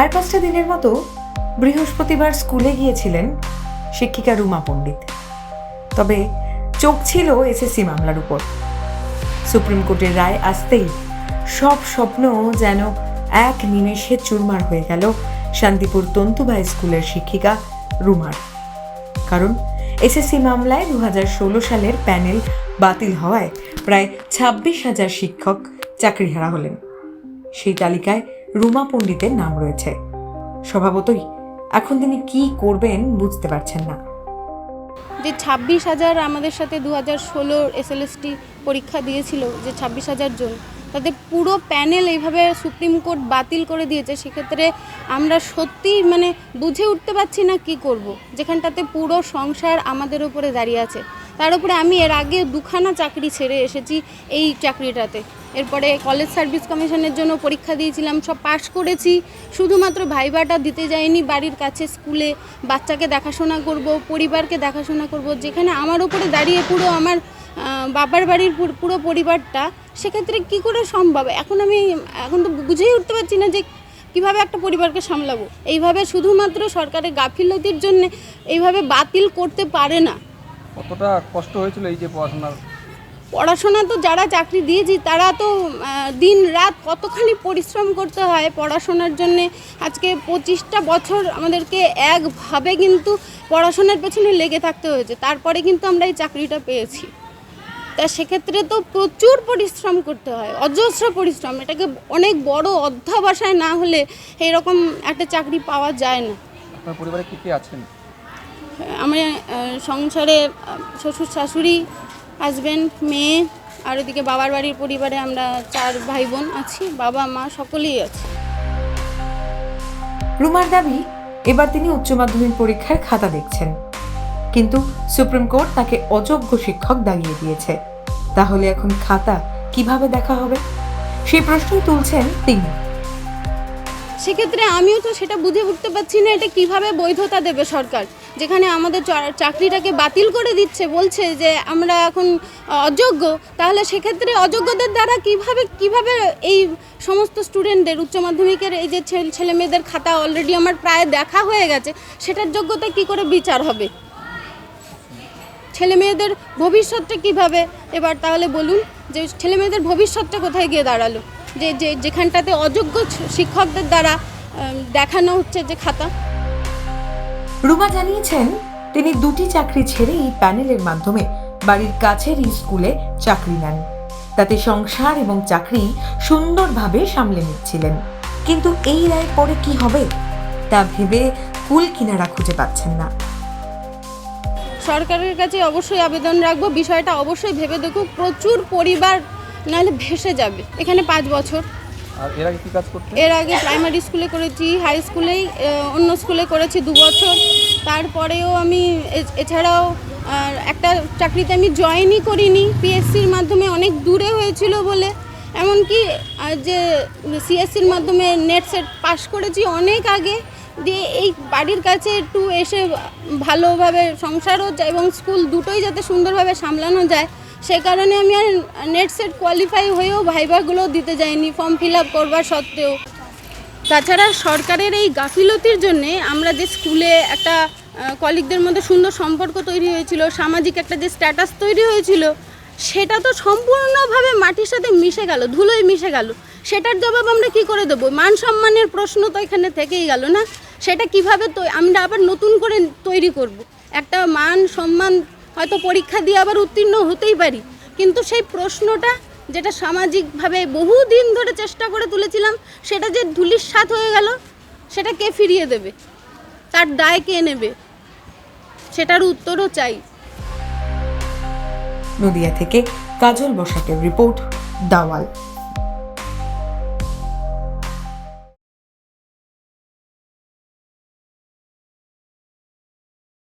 আর পাঁচটা দিনের মতো বৃহস্পতিবার স্কুলে গিয়েছিলেন শিক্ষিকা রুমা পণ্ডিত। তবে চোখ ছিল এসএসসি মামলার উপর। সুপ্রিম কোর্টের রায় আসতেই সব স্বপ্ন যেন এক নিমেষে চুরমার হয়ে গেল শান্তিপুর তন্তুবাই স্কুলের শিক্ষিকা রুমার। কারণ এসএসসি মামলায় দু হাজার ষোলো সালের প্যানেল বাতিল হওয়ায় প্রায় ছাব্বিশ হাজার শিক্ষক চাকরিহারা হলেন। সেই তালিকায় রুমা পণ্ডিতের নাম রয়েছে। স্বভাবতই এখন তিনি কি করবেন বুঝতে পারছেন না। যে ছাব্বিশ হাজার আমাদের সাথে দু হাজার ষোলোর এসএলএসটি পরীক্ষা দিয়েছিল, যে ছাব্বিশ হাজার জন তাদের পুরো প্যানেল এইভাবে সুপ্রিম কোর্ট বাতিল করে দিয়েছে, সেক্ষেত্রে আমরা সত্যি মানে বুঝে উঠতে পারছি না কি করব। যেখানটাতে পুরো সংসার আমাদের উপরে দাঁড়িয়ে আছে। তার উপরে আমি এর আগে দুখানা চাকরি ছেড়ে এসেছি এই চাকরিটাতে। এরপরে কলেজ সার্ভিস কমিশনের জন্য পরীক্ষা দিয়েছিলাম, সব পাশ করেছি। শুধুমাত্র ভাইবাটা দিতে যাইনি, বাড়ির কাছে, স্কুলে বাচ্চাকে দেখাশোনা করব, পরিবারকে দেখাশোনা করব। যেখানে আমার উপরে দাঁড়িয়ে পুরো আমার বাবার বাড়ির পুরো পরিবারটা, সেক্ষেত্রে কি করে সম্ভব? এখন আমি, এখন তো বুঝেই উঠতে পারছি না যে কীভাবে একটা পরিবারকে সামলাবো। এইভাবে শুধুমাত্র সরকারের গাফিলতির জন্য এইভাবে বাতিল করতে পারে না। কতটা কষ্ট হয়েছিল এই যে পড়াশোনার পড়াশোনা তো যারা চাকরি দিয়েছি তারা তো দিন রাত কতখানি পরিশ্রম করতে হয় পড়াশোনার জন্য। আজকে পঁচিশটা বছর আমাদেরকে একভাবে কিন্তু পড়াশোনার পেছনে লেগে থাকতে হয়েছে। তারপরে কিন্তু আমরা এই চাকরিটা পেয়েছি। তা সেক্ষেত্রে তো প্রচুর পরিশ্রম করতে হয় অজস্র পরিশ্রম। এটাকে অনেক বড় অধ্যাবসায় না হলে এরকম একটা চাকরি পাওয়া যায় না। আপনার পরিবারে কে কে আছেন? আমার সংসারে শ্বশুর শাশুড়ি হাজব্যান্ড মেয়ে আর ওদিকে বাবার বাড়ির পরিবারে আমরা চার ভাই বোন আছি, বাবা, মা সকলেই আছে। রুমার দাবি, এবার তিনি উচ্চ মাধ্যমিক পরীক্ষার খাতা দেখছেন। কিন্তু সুপ্রিম কোর্ট তাকে অযোগ্য শিক্ষক দাগিয়ে দিয়েছে। তাহলে এখন খাতা কীভাবে দেখা হবে? সেই প্রশ্নই তুলছেন তিনি। সেক্ষেত্রে আমিও তো সেটা বুঝে উঠতে পারছি না এটা কীভাবে বৈধতা দেবে সরকার। যেখানে আমাদের চাকরিটাকে বাতিল করে দিচ্ছে, বলছে যে আমরা এখন অযোগ্য, তাহলে সেক্ষেত্রে অযোগ্যদের দ্বারা কীভাবে কীভাবে এই সমস্ত স্টুডেন্টদের উচ্চ মাধ্যমিকের এই যে ছেলে মেয়েদের খাতা অলরেডি আমার প্রায় দেখা হয়ে গেছে, সেটার যোগ্যতা কি করে বিচার হবে? ছেলে মেয়েদের ভবিষ্যৎটা কীভাবে? এবার তাহলে বলুন যে ছেলে মেয়েদের ভবিষ্যৎটা কোথায় গিয়ে দাঁড়াল? যে যে যেখানটাতে অযোগ্য শিক্ষকদের দ্বারা দেখানো হচ্ছে যে খাতা। রুমা জানিয়েছেন তিনি দুটি চাকরি ছেড়ে এই প্যানেলের মাধ্যমে বাড়ির কাছের স্কুলে চাকরি নেন। তাতে সংসার এবং চাকরি সুন্দরভাবে সামলে নিচ্ছিলেন। কিন্তু এই রায়ের পরে কি হবে তা ভেবে কুল কিনারা খুঁজে পাচ্ছেন না। সরকারের কাছে অবশ্যই আবেদন রাখব। বিষয়টা অবশ্যই ভেবে দেখুক। প্রচুর পরিবার নাহলে ভেসে যাবে। এখানে পাঁচ বছর। আর এর আগে কি কাজ করতেন এর আগে প্রাইমারি স্কুলে করেছি হাই স্কুলেই অন্য স্কুলে করেছি দু বছর। তারপরেও আমি এছাড়াও একটা চাকরিতে আমি জয়েনই করিনি। পিএসসির মাধ্যমে অনেক দূরে হয়েছিল বলে। এমনকি যে সিএসসির মাধ্যমে নেট সেট পাস করেছি অনেক আগে। দিয়ে এই বাড়ির কাছে একটু এসে ভালোভাবে সংসারও যায় এবং স্কুল দুটোই যাতে সুন্দরভাবে সামলানো যায়। সে কারণে আমি আর নেট সেট কোয়ালিফাই হয়েও ভাইভাগুলো দিতে যাইনি ফর্ম ফিল আপ করবার সত্ত্বেও। তাছাড়া সরকারের এই গাফিলতির জন্যে আমরা যে স্কুলে একটা কলিগদের মধ্যে সুন্দর সম্পর্ক তৈরি হয়েছিল, সামাজিক একটা যে স্ট্যাটাস তৈরি হয়েছিল, সেটা তো সম্পূর্ণভাবে মাটির সাথে মিশে গেল, ধুলোয় মিশে গেল। সেটার জবাব আমরা কি করে দেবো? মান সম্মানের প্রশ্ন তো এখানে থেকেই গেল না। সেটা কীভাবে তো আমরা আবার নতুন করে তৈরি করব। একটা মান সম্মান হয়তো পরীক্ষা দিয়ে আবার উত্তীর্ণ হতেই পারি। কিন্তু সেই প্রশ্নটা যেটা সামাজিকভাবে বহুদিন ধরে চেষ্টা করে তুলেছিলাম, সেটা যে ধুলির সাথ হয়ে গেল, সেটা কে ফিরিয়ে দেবে? তার দায় কে নেবে? সেটার উত্তরও চাই। নদিয়া থেকে কাজল বসাকের রিপোর্ট, দাওয়াল।